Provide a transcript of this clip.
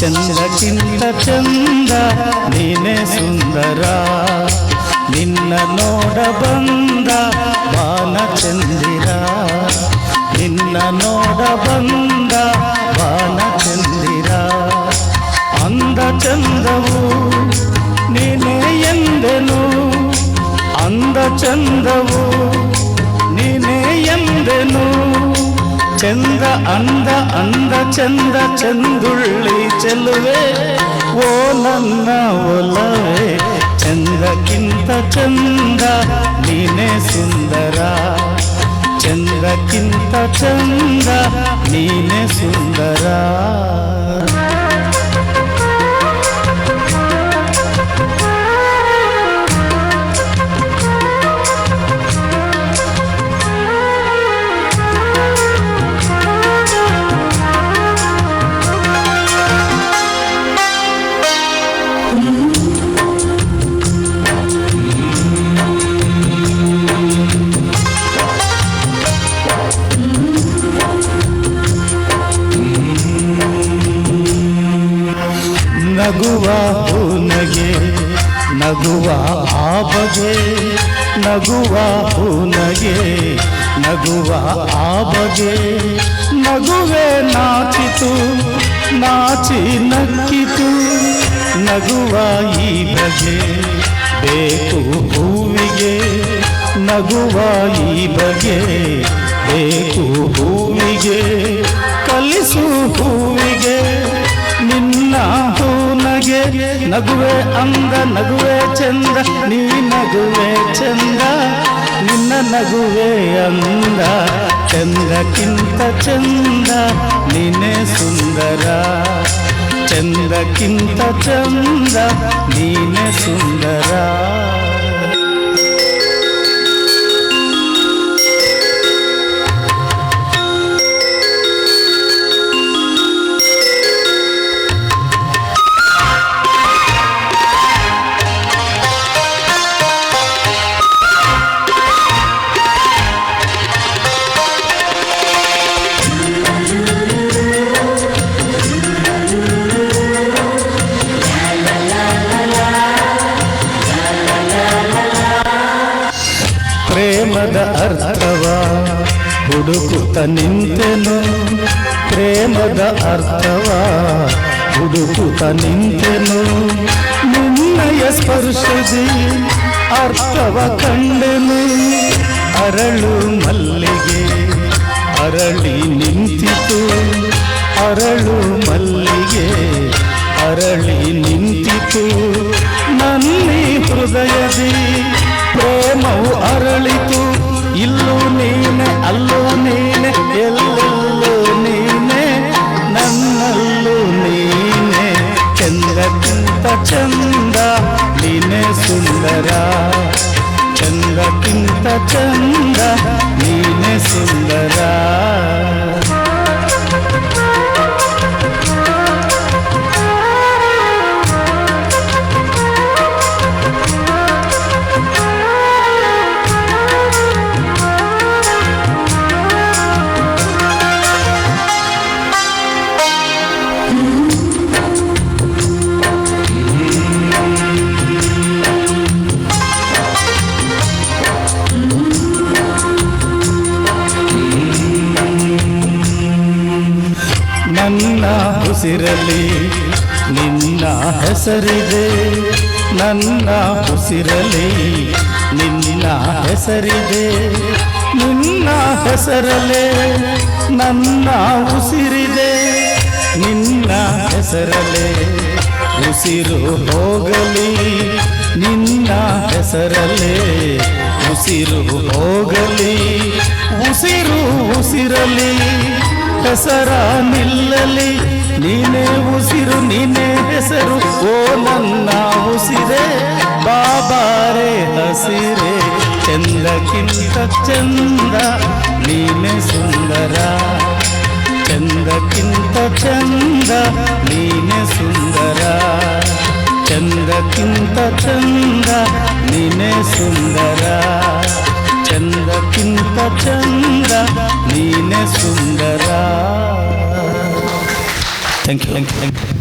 ಚಂದಕ್ಕಿಂತ ಚಂದ ನೀನೆ ಸುಂದರ. ನಿನ್ನ ನೋಡ ಬಂದ ಬಾನ ಚಂದಿರ, ನಿನ್ನ ನೋಡ ಬಂದ ಬಾನ ಚಂದಿರ. ಅಂದ ಚಂದವು ನೀನೆ ಎಂದೆನು, ಅಂದ ಚಂದವು ಚಂದ ಅಂದ ಅಂದ ಚಂದ ಚಂದುಳ್ಳಿ ಚೆಲುವೆ ಓ ನನ್ನ ಒಲವೇ ಚಂದಕ್ಕಿಂತ ಚಂದ ನೀನೇ ಸುಂದರ ಚಂದಕ್ಕಿಂತ ಚಂದ ನಗುವ ಪೂನಗೆ ನಗುವ ಆ ಬಗೆ ನಗುವ ಪೂನಗೆ ನಗುವ ಆ ಬಗೆ ನಗುವೆ ನಾಚಿತು, ನಾಚಿ ನಕ್ಕಿತು, ನಗುವ ಈ ಬಗೆ ಬೇಕು ಹೂವಿಗೆ, ನಗುವ ಈ ಬಗೆ ಬೇಕು ಹೂವಿಗೆ, ಕಲಿಸು ಹೂವಿಗೆ, ನಿನ್ನ ನಗುವೆ ಅಂದ ನಗುವೆ ಚಂದ ನೀ ನಗುವೆ ಚಂದ ನಿನ್ನ ನಗುವೆ ಅಂದ ಚಂದಕ್ಕಿಂತ ಚಂದ ನೀನೇ ಸುಂದರ ಚಂದಕ್ಕಿಂತ ಚಂದ ನೀನೇ ಸುಂದರ ಪ್ರೇಮದ ಅರ್ಥವ? ಹುಡುಕುತ್ತ ನಿಂತೆನು? ಪ್ರೇಮದ ಅರ್ಥವ? ಹುಡುಕುತ್ತ ನಿಂತೆನು? ನಿನ್ನಯ ಸ್ಪರ್ಶದಿ ಅರ್ಥವ ಕಂಡೆನು? ಅರಳು ಮಲ್ಲಿಗೆ, ಅರಳಿ ನಿಂತಿತು. ಅರಳು ಮಲ್ಲಿಗೆ, ಅರಳಿ ನಿಂತಿತು. ಪ್ರೇಮವು ಅರಳಿತು ಇಲ್ಲೂ ನೀನೆ ಅಲ್ಲೂ ನೀನೆ. ನನ್ನ ಉಸಿರಲಿ ನಿನ್ನ ಹೆಸರಿದೆ. ನನ್ನ ಉಸಿರಲಿ ನಿನ್ನ ಹೆಸರಿದೆ. ನಿನ್ನ ಹೆಸರಲೇ ನನ್ನ ಉಸಿರಿದೆ. ನಿನ್ನ ಹೆಸರಲೇ ಉಸಿರು ಹೋಗಲಿ. ನಿನ್ನ ಹೆಸರಲೇ ಉಸಿರು ಹೋಗಲಿ. ಉಸಿರು ಉಸಿರಲಿ ಹೆಸರ ನಿಲ್ಲಲಿ, ನೀನೇ ಉಸಿರು, ನೀನೇ ಹೆಸರು. ಓ ನನ್ನ ಉಸಿರೇ, ಬಾಬಾರೆ ಹಸಿರೆ, ಚಂದಕ್ಕಿಂತ ಚಂದ, ನೀನೆ ಸುಂದರ. ಚಂದಕ್ಕಿಂತ ಚಂದ, ನೀನೆ ಸುಂದರ. ಚಂದಕ್ಕಿಂತ ಚಂದ, ನೀನೆ ಸುಂದರ. ಚಂದಕ್ಕಿಂತ ಚಂದ ನೀನೆ ಸುಂದರ. Thank you thank you thank you